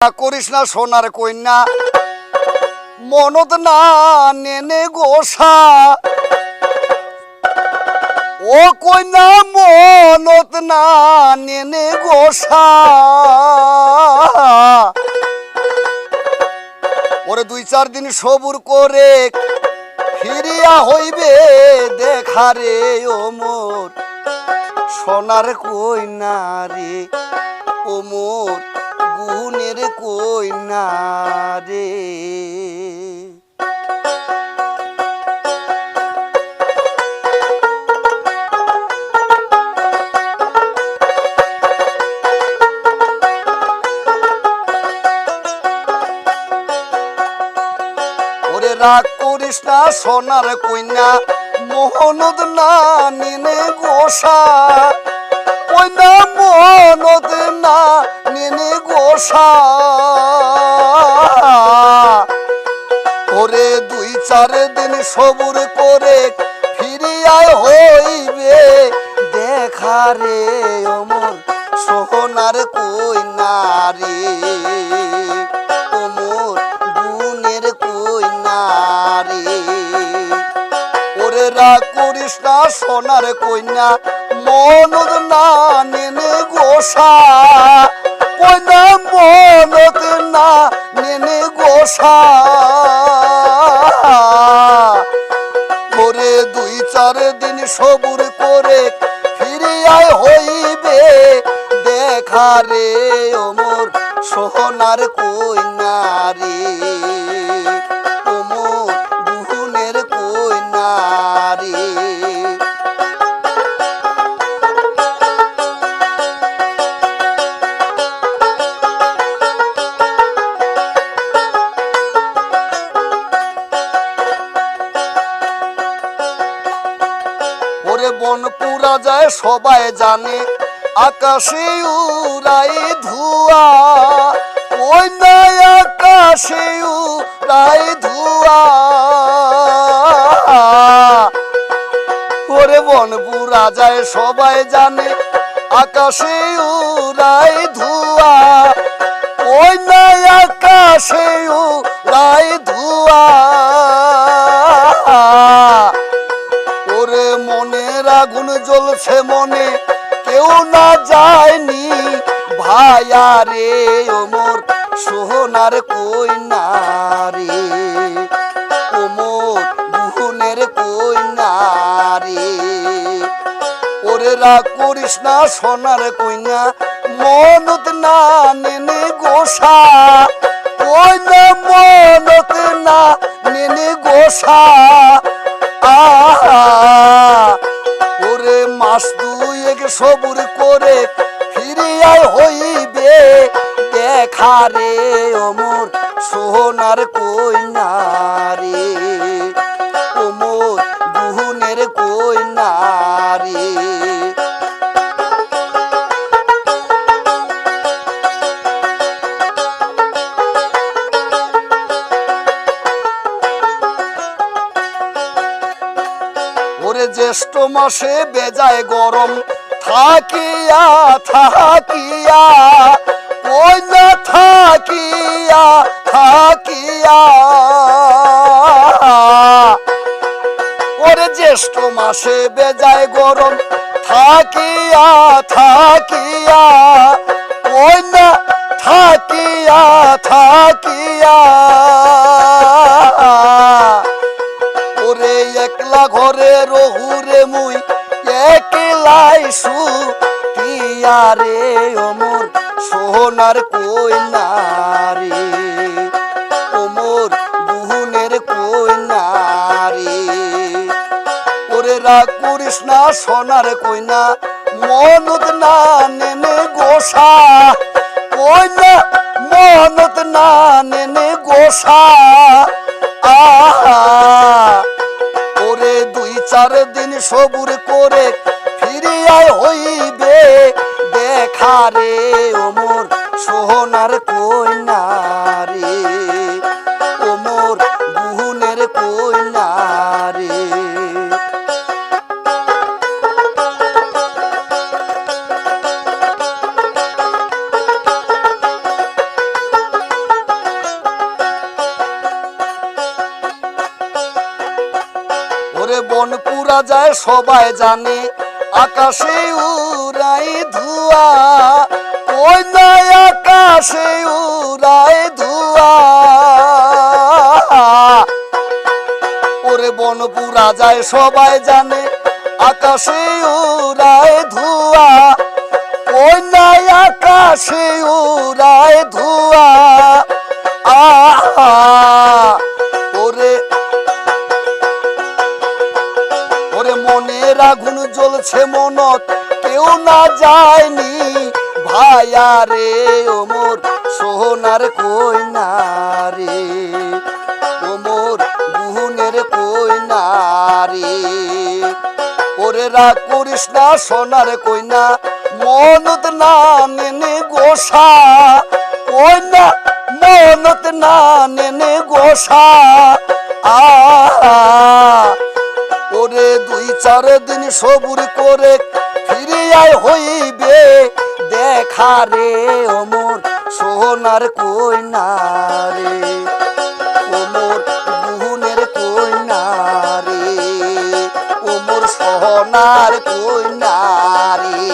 করিস না সোনার কন্যা। মনত না নেনে গোসা। ও কন্যা মনত না নেনে গোসা। ওরে দুই চার দিন সবুর করে ফিরিয়া হইবে দেখারে ও মোর। সোনার কইনা রে ও মোর। গুণের কইনা রে। রাগ করিস না সোনার কইনা মোহনদ না নিনে গোসা। কইনা মোহনদ না নিনে গোসা। ওরে দুই চার দিন সবুর করে ফিরিয়ায় হইবে। দেখা রে অমর সোহনার কইনা রে। অমর গুণের কইনা রে। ওরে রাগ করিস না সোনার কইনা মনদ না নেনে গোসা, কইনা মনদ না নেনে গোসা। করে দুই চার দিন সবুর করে ফিরিয়ায় হইবে, দেখা রে ওমর সোহনার কইনা বন পুরা যায়, সবাই জানে। আকাশে উড়াই ধুয়া ওই নাই আকাশে উড়াই ধুয়া। ওরে বন পুরা যায়, সবাই জানে, আকাশে উড়াই ধুয়া। ওই নাই আকাশে উড়াই আগুন জ্বলছে মনে। কেউ না যায়নি ভাইয়া রে ওমর, সোহনার কইনা রে ওমর বুহনের কইনা রে ওরে করিস না সোনার কইনা মনত না নেনে গোসা। কইনা মনত না নেনে গোসা। ওরে মাস দুয়েক সবুর করে ফিরিয়াই হইবে। দেখা রে অমর সোহনার কইনা জ্যেষ্ঠ মাসে বেজায় গরম, থাকিয়া থাকিয়া না থাকিয়া থাকিয়া। ওরে জ্যেষ্ঠ মাসে বেজায় গরম, থাকিয়া থাকিয়া না থাকিয়া থাকিয়া। রহুরে মুই একলাই সু রে অমর সোহনার কইনা রে ওমর বুহুনের কইনা রে ওরে করিস না সোনার কইনা মনত না নেনে গোসা, কইনা মনত না নেনে গোসা। সবুর করে ফিরিয়ায় হইবে। দেখা রে ওমর সোহনার কইনা যায়, সবাই জানে আকাশে উড়াই ধুয়া। ওই নাই আকাশে উড়াই ধুয়া? ওরে বন পুরা যায়, সবাই জানে আকাশে উড়ায় ধুয়া। ওই নাই আকাশে উড়ায় ধুয়া? মনের আগুন জ্বলছে মনত। কেউ না যায়নি ভাইয়া রে ওমর সোনার কই না রে ওমর গুহনের কই না রে ওরে রাগ করিস না, সোনার কইনা। মনত না নেনে গোসা। কইনা, মনত না নেনে গোসা। সারাদিন সবুর করে ফিরিয়াই হইবে। দেখা রে অমর, সোনার কইনারে অমর গুহনের কইনা রে। অমর সোনার কইনা রে।